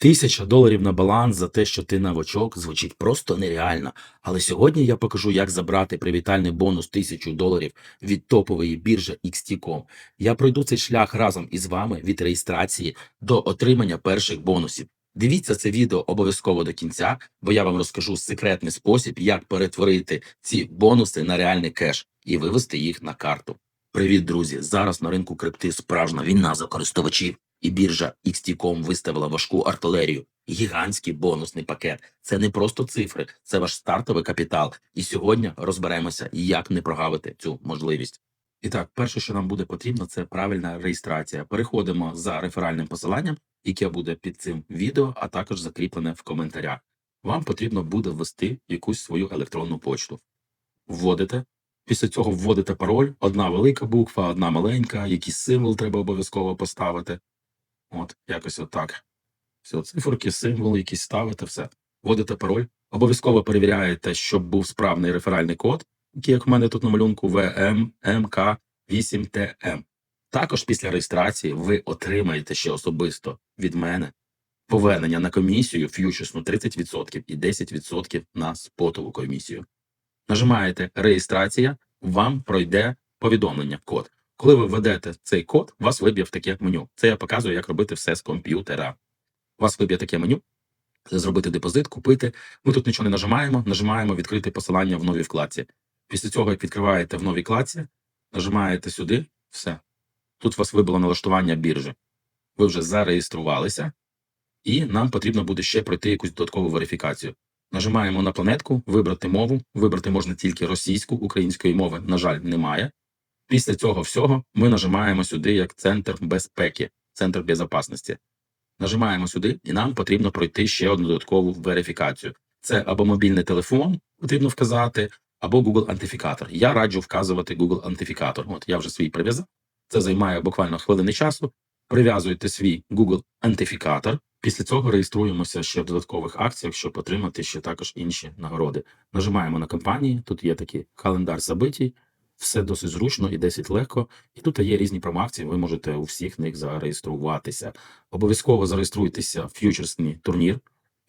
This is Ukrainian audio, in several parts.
Тисяча доларів на баланс за те, що ти новачок, звучить просто нереально. Але сьогодні я покажу, як забрати привітальний бонус тисячу доларів від топової біржі XT.com. Я пройду цей шлях разом із вами від реєстрації до отримання перших бонусів. Дивіться це відео обов'язково до кінця, бо я вам розкажу секретний спосіб, як перетворити ці бонуси на реальний кеш і вивести їх на карту. Привіт, друзі! Зараз на ринку крипти справжня війна за користувачів і біржа XT.com виставила важку артилерію. Гігантський бонусний пакет. Це не просто цифри, це ваш стартовий капітал. І сьогодні розберемося, як не прогавити цю можливість. І так, перше, що нам буде потрібно, це правильна реєстрація. Переходимо за реферальним посиланням, яке буде під цим відео, а також закріплене в коментарях. Вам потрібно буде ввести якусь свою електронну почту. Вводите. Після цього вводите пароль, одна велика буква, одна маленька, якийсь символ треба обов'язково поставити. От, якось отак. Все, циферки, символи, якісь ставите, все. Вводите пароль. Обов'язково перевіряєте, щоб був справний реферальний код, який як в мене тут на малюнку VMMK8TM. Також після реєстрації ви отримаєте ще особисто від мене повернення на комісію ф'ючерсну 30% і 10% на спотову комісію. Нажимаєте реєстрація, вам пройде повідомлення код. Коли ви введете цей код, вас виб'є в таке меню. Це я показую, як робити все з комп'ютера. Вас виб'є таке меню. Зробити депозит, купити. Ми тут нічого не нажимаємо, нажимаємо відкрити посилання в новій вкладці. Після цього, як відкриваєте в новій вкладці, нажимаєте сюди, все. Тут у вас вибило налаштування біржі. Ви вже зареєструвалися, і нам потрібно буде ще пройти якусь додаткову верифікацію. Нажимаємо на планетку, вибрати мову. Вибрати можна тільки російську, української мови, на жаль, немає. Після цього всього ми нажимаємо сюди як центр безпеки, центр безпечності. Нажимаємо сюди, і нам потрібно пройти ще одну додаткову верифікацію. Це або мобільний телефон, потрібно вказати, або Google антифікатор. Я раджу вказувати Google антифікатор. От я вже свій прив'язав. Це займає буквально хвилини часу. Прив'язуєте свій Google антифікатор. Після цього реєструємося ще в додаткових акціях, щоб отримати ще також інші нагороди. Нажимаємо на компанії. Тут є такий календар забитій. Все досить зручно і досить легко. І тут є різні промоакції, ви можете у всіх них зареєструватися. Обов'язково зареєструйтеся в ф'ючерсний турнір.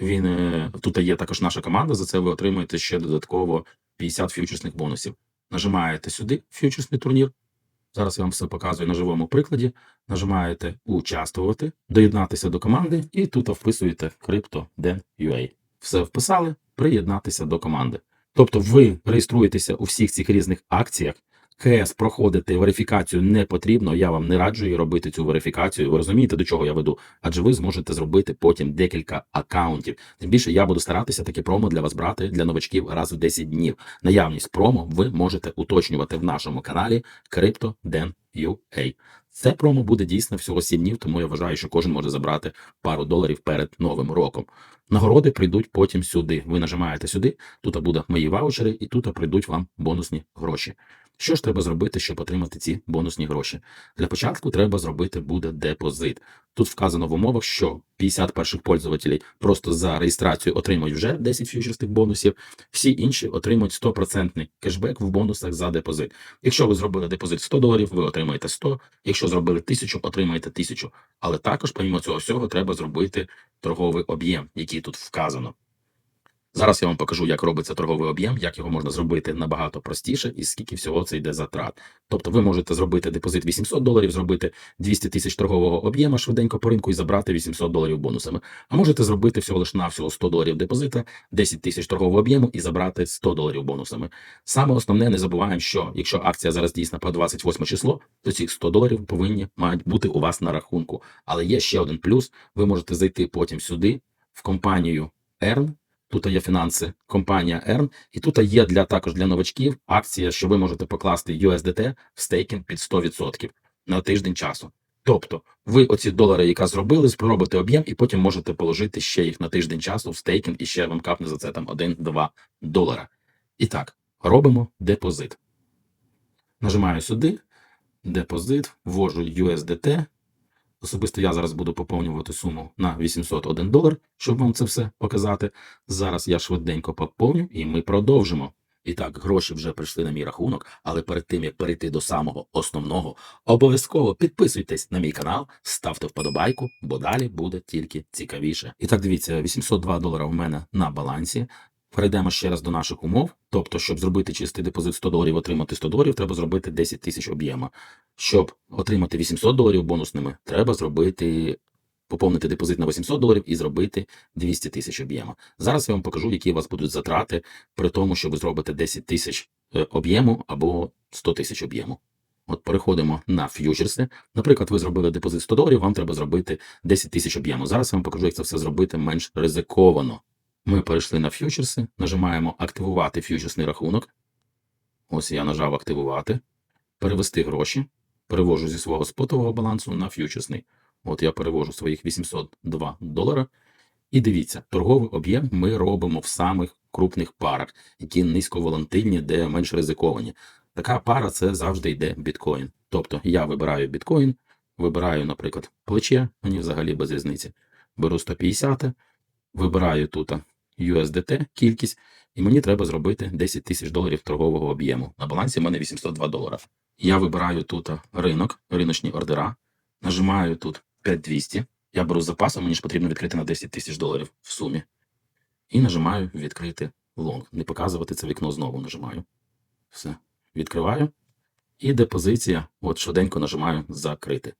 Він е, тут є також наша команда. За це ви отримаєте ще додатково 50 ф'ючерсних бонусів. Нажимаєте сюди ф'ючерсний турнір. Зараз я вам все показую на живому прикладі. Нажимаєте Участвувати, доєднатися до команди, і тут вписуєте CryptoDen.ua. Все вписали, приєднатися до команди. Тобто ви реєструєтеся у всіх цих різних акціях. КС проходити верифікацію не потрібно. Я вам не раджу її робити цю верифікацію. Ви розумієте, до чого я веду? Адже ви зможете зробити потім декілька акаунтів. Тим більше я буду старатися таке промо для вас брати для новачків раз в 10 днів. Наявність промо ви можете уточнювати в нашому каналі CryptoDen.ua. Це промо буде дійсно всього 7 днів, тому я вважаю, що кожен може забрати пару доларів перед новим роком. Нагороди прийдуть потім сюди. Ви нажимаєте сюди, тут буде мої ваучери, і тут прийдуть вам бонусні гроші. Що ж треба зробити, щоб отримати ці бонусні гроші? Для початку треба зробити буде депозит. Тут вказано в умовах, що 50 перших пользователів просто за реєстрацію отримують вже 10 фьючерсних бонусів, всі інші отримують 100% кешбек в бонусах за депозит. Якщо ви зробили депозит 100 доларів, ви отримаєте 100, якщо зробили 1000, отримаєте 1000. Але також, помимо цього всього, треба зробити торговий об'єм, який тут вказано. Зараз я вам покажу, як робиться торговий об'єм, як його можна зробити набагато простіше і скільки всього це йде затрат. Тобто ви можете зробити депозит 800 доларів, зробити 200 тисяч торгового об'єму швиденько по ринку і забрати 800 доларів бонусами. А можете зробити всього лиш навсього 100 доларів депозита, 10 тисяч торгового об'єму і забрати 100 доларів бонусами. Саме основне, не забуваємо, що якщо акція зараз дійсна по 28 число, то ці 100 доларів повинні мають бути у вас на рахунку. Але є ще один плюс: ви можете зайти потім сюди, в компанію Earn, Тут є фінанси, компанія Earn, і тут є для також для новачків акція, що ви можете покласти USDT в стейкінг під 100% на тиждень часу. Тобто, ви оці долари, яка зробили, спробуйте об'єм, і потім можете положити ще їх на тиждень часу в стейкінг, і ще вам капне за це там 1-2 долара. І так, робимо депозит. Нажимаю сюди, депозит, ввожу USDT. Особисто я зараз буду поповнювати суму на 801 долар, щоб вам це все показати. Зараз я швиденько поповню і ми продовжимо. І так, гроші вже прийшли на мій рахунок, але перед тим як перейти до самого основного, обов'язково підписуйтесь на мій канал, ставте вподобайку, бо далі буде тільки цікавіше. І так, дивіться, 802 долара в мене на балансі. Перейдемо ще раз до наших умов. Тобто, щоб зробити чистий депозит 100 доларів, отримати 100 доларів, треба зробити 10 тисяч об'єма. Щоб отримати 800 доларів бонусними, треба зробити поповнити депозит на 800 доларів і зробити 200 тисяч об'єма. Зараз я вам покажу, які у вас будуть затрати при тому, що ви зробите 10 тисяч е, об'єму або 100 тисяч об'єму. От переходимо на ф'ючерси. Наприклад, ви зробили депозит 100 доларів, вам треба зробити 10 тисяч об'єму. Зараз я вам покажу, як це все зробити менш ризиковано. Ми перейшли на ф'ючерси, нажимаємо активувати ф'ючерсний рахунок. Ось я нажав активувати, перевести гроші, перевожу зі свого спотового балансу на ф'ючерсний. От я перевожу своїх 802 долара. І дивіться, торговий об'єм ми робимо в самих крупних парах, які низьковолатильні, де менш ризиковані. Така пара це завжди йде біткоін. Тобто я вибираю біткоін, вибираю, наприклад, плече, мені взагалі без різниці. Беру 150, вибираю тут USDT кількість, і мені треба зробити 10 тисяч доларів торгового об'єму. На балансі в мене 802 долара. Я вибираю тут ринок, риночні ордера, нажимаю тут 5200. Я беру з запасом, мені ж потрібно відкрити на 10 тисяч доларів в сумі. І нажимаю відкрити лонг. Не показувати це вікно знову нажимаю. Все. Відкриваю. І депозиція, от швиденько нажимаю закрити.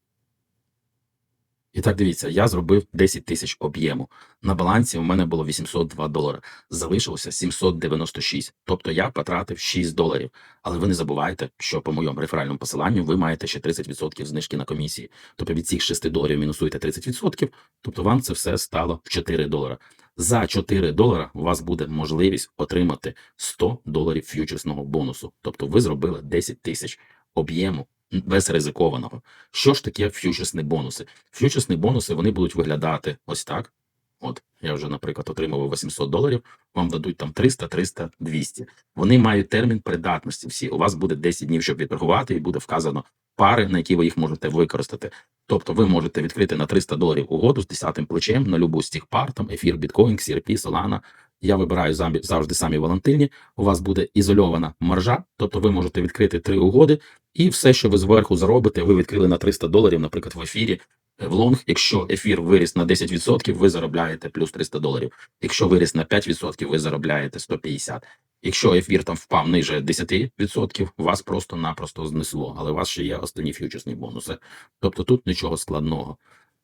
І так дивіться, я зробив 10 тисяч об'єму. На балансі у мене було 802 долари. Залишилося 796. Тобто я потратив 6 доларів. Але ви не забувайте, що по моєму реферальному посиланню ви маєте ще 30% знижки на комісії. Тобто від цих 6 доларів мінусуєте 30%, тобто вам це все стало в 4 долара. За 4 долара у вас буде можливість отримати 100 доларів ф'ючерсного бонусу. Тобто ви зробили 10 тисяч об'єму без ризикованого. Що ж таке ф'ючерсні бонуси? Ф'ючерсні бонуси вони будуть виглядати ось так. От я вже, наприклад, отримав 800 доларів, вам дадуть там 300, 300, 200. Вони мають термін придатності. Всі у вас буде 10 днів, щоб відторгувати, і буде вказано пари, на які ви їх можете використати. Тобто ви можете відкрити на 300 доларів угоду з 10 плечем на любу з цих пар, там ефір, біткоін, XRP, Solana. Я вибираю завжди самі волатильні. У вас буде ізольована маржа, тобто ви можете відкрити три угоди, і все, що ви зверху заробите, ви відкрили на 300 доларів, наприклад, в ефірі. е, В лонг, якщо ефір виріс на 10%, ви заробляєте плюс 300 доларів. Якщо виріс на 5%, ви заробляєте 150. Якщо ефір там впав ниже 10%, вас просто-напросто знесло, але у вас ще є останні ф'ючерсні бонуси. Тобто тут нічого складного.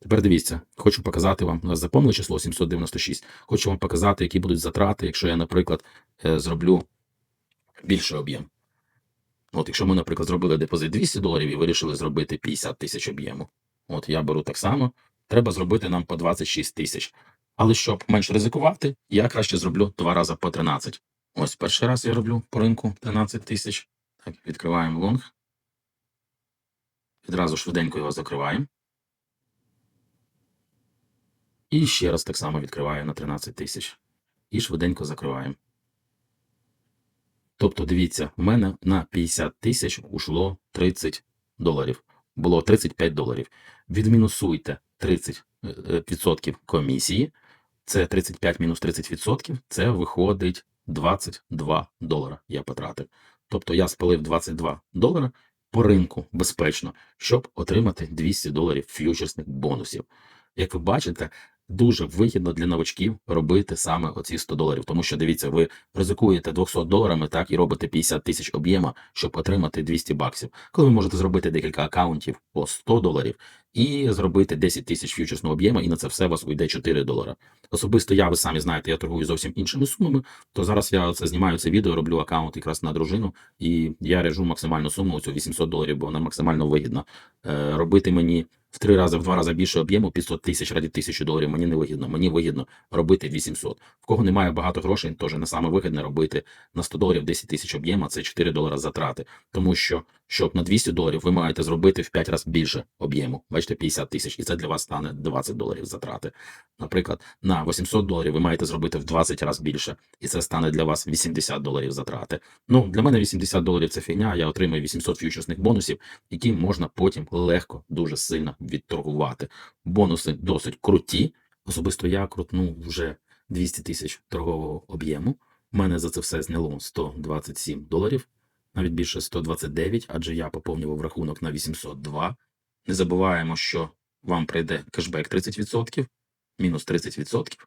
Тепер дивіться, хочу показати вам. У нас запомнили число 796. Хочу вам показати, які будуть затрати, якщо я, наприклад, е, зроблю більший об'єм. От, якщо ми, наприклад, зробили депозит 200 доларів і вирішили зробити 50 тисяч об'єму. От я беру так само, треба зробити нам по 26 тисяч. Але щоб менш ризикувати, я краще зроблю два рази по 13. Ось перший раз я роблю по ринку 13 тисяч. Так, відкриваємо лонг. Відразу швиденько його закриваємо. І ще раз так само відкриваю на 13 тисяч. І швиденько закриваємо. Тобто, дивіться, в мене на 50 тисяч ушло 30 доларів. Було 35 доларів. Відмінусуйте 30% е, е, комісії. Це 35 мінус 30%, це виходить 22 долара. Я потратив. Тобто я спалив 22 долара по ринку безпечно, щоб отримати 200 доларів ф'ючерсних бонусів. Як ви бачите, дуже вигідно для новачків робити саме оці 100 доларів, тому що дивіться, ви ризикуєте 200 доларами, так і робите 50 тисяч об'єма, щоб отримати 200 баксів. Коли ви можете зробити декілька акаунтів по 100 доларів і зробити 10 тисяч ф'ючерсного об'єма, і на це все у вас уйде 4 долара. Особисто я, ви самі знаєте, я торгую зовсім іншими сумами. То зараз я це знімаю це відео, роблю акаунт якраз на дружину, і я ряжу максимальну суму, оцю 800 доларів, бо вона максимально вигідна. Е, робити мені в три рази, в два рази більше об'єму 500 тисяч раді тисячі доларів. Мені не вигідно. Мені вигідно робити 800. В кого немає багато грошей, теж не саме вигідне робити на 100 доларів 10 тисяч об'єма, це 4 долара затрати. Тому що щоб на 200 доларів ви маєте зробити в 5 разів більше об'єму. Бачите, 50 тисяч, і це для вас стане 20 доларів затрати. Наприклад, на 800 доларів ви маєте зробити в 20 разів більше, і це стане для вас 80 доларів затрати. Ну для мене 80 доларів це фігня. Я отримую 800 ф'ючерсних бонусів, які можна потім легко, дуже сильно відторгувати. Бонуси досить круті. Особисто я крутну вже 200 тисяч торгового об'єму. Мене за це все зняло 127 доларів, навіть більше 129, адже я поповнював рахунок на 802. Не забуваємо, що вам прийде кешбек 30%, мінус 30%.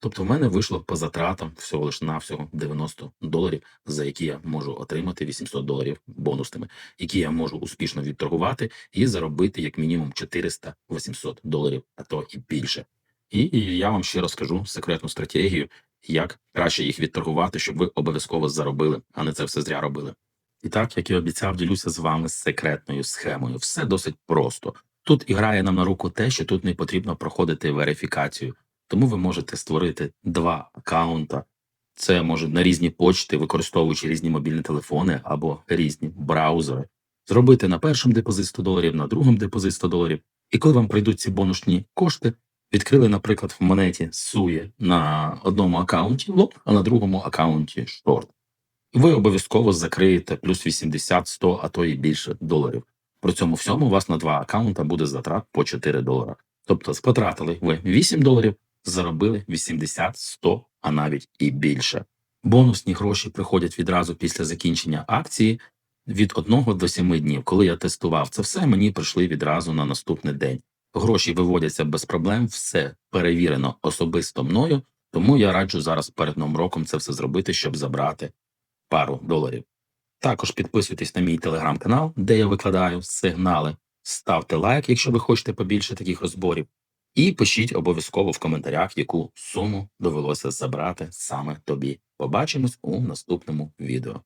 Тобто в мене вийшло по затратам всього лиш навсього 90 доларів, за які я можу отримати 800 доларів бонусними, які я можу успішно відторгувати і заробити як мінімум 400-800 доларів, а то і більше. І я вам ще розкажу секретну стратегію, як краще їх відторгувати, щоб ви обов'язково заробили, а не це все зря робили. І так, як і обіцяв, ділюся з вами секретною схемою. Все досить просто. Тут і грає нам на руку те, що тут не потрібно проходити верифікацію. Тому ви можете створити два акаунта. Це може на різні почти, використовуючи різні мобільні телефони або різні браузери. Зробити на першому депозит 100 доларів, на другому депозит 100 доларів. І коли вам прийдуть ці бонусні кошти, відкрили, наприклад, в монеті сує на одному акаунті лот, а на другому акаунті шорт. Ви обов'язково закриєте плюс 80, 100, а то і більше доларів. При цьому всьому у вас на два акаунта буде затрат по 4 долара. Тобто потратили ви 8 доларів, заробили 80, 100, а навіть і більше. Бонусні гроші приходять відразу після закінчення акції від 1 до 7 днів. Коли я тестував це все, мені прийшли відразу на наступний день. Гроші виводяться без проблем, все перевірено особисто мною, тому я раджу зараз перед новим роком це все зробити, щоб забрати пару доларів. Також підписуйтесь на мій телеграм-канал, де я викладаю сигнали. Ставте лайк, якщо ви хочете побільше таких розборів, і пишіть обов'язково в коментарях, яку суму довелося забрати саме тобі. Побачимось у наступному відео.